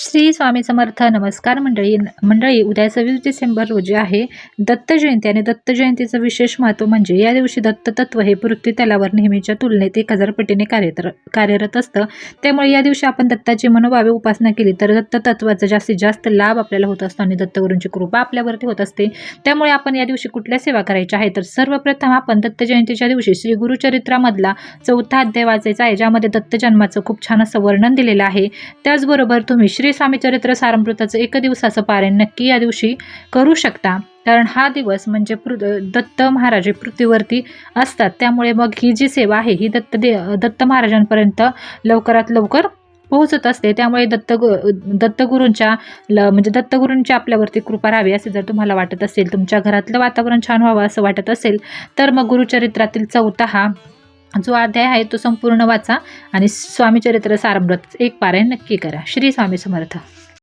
श्री स्वामी समर्थ नमस्कार मंडळी. मंडळी उद्या सव्वीस डिसेंबर रोजी आहे दत्त जयंती आणि दत्त जयंतीचं विशेष महत्त्व म्हणजे या दिवशी दत्त तत्व हे पृथ्वी तलावर नेहमीच्या तुलनेत एक हजार पटीने कार्यतर कार्यरत असतं. त्यामुळे या दिवशी आपण दत्ताची मनोभावे उपासना केली तर दत्त तत्वाचा जास्तीत जास्त लाभ आपल्याला होत असतो आणि दत्तगुरूंची कृपा आपल्यावरती होत असते. त्यामुळे आपण या दिवशी कुठल्या सेवा करायच्या आहे? तर सर्वप्रथम आपण दत्त जयंतीच्या दिवशी श्री गुरुचरित्रामधला चौथा अध्याय वाचायचा आहे ज्यामध्ये दत्त जन्माचं खूप छान असं वर्णन दिलेलं आहे. त्याचबरोबर तुम्ही श्री स्वामी चरित्र सारमृताचं एक दिवसाचं पारायण नक्की या दिवशी करू शकता. कारण हा दिवस म्हणजे पृ दत्त महाराज हे पृथ्वीवरती असतात. त्यामुळे मग ही जी सेवा आहे ही दत्त दे दत्त महाराजांपर्यंत लवकरात लवकर पोहोचत असते. त्यामुळे दत्तगु दत्तगुरूंच्या ल म्हणजे दत्तगुरूंची आपल्यावरती कृपा राहावी असे जर तुम्हाला वाटत असेल तुमच्या घरातलं वातावरण छान व्हावं असं वाटत असेल तर मग गुरुचरित्रातील चौथा हा जो अध्याय आहे तो संपूर्ण वाचा आणि स्वामी चरित्र एक पारायण नक्की करा. श्री स्वामी समर्थ.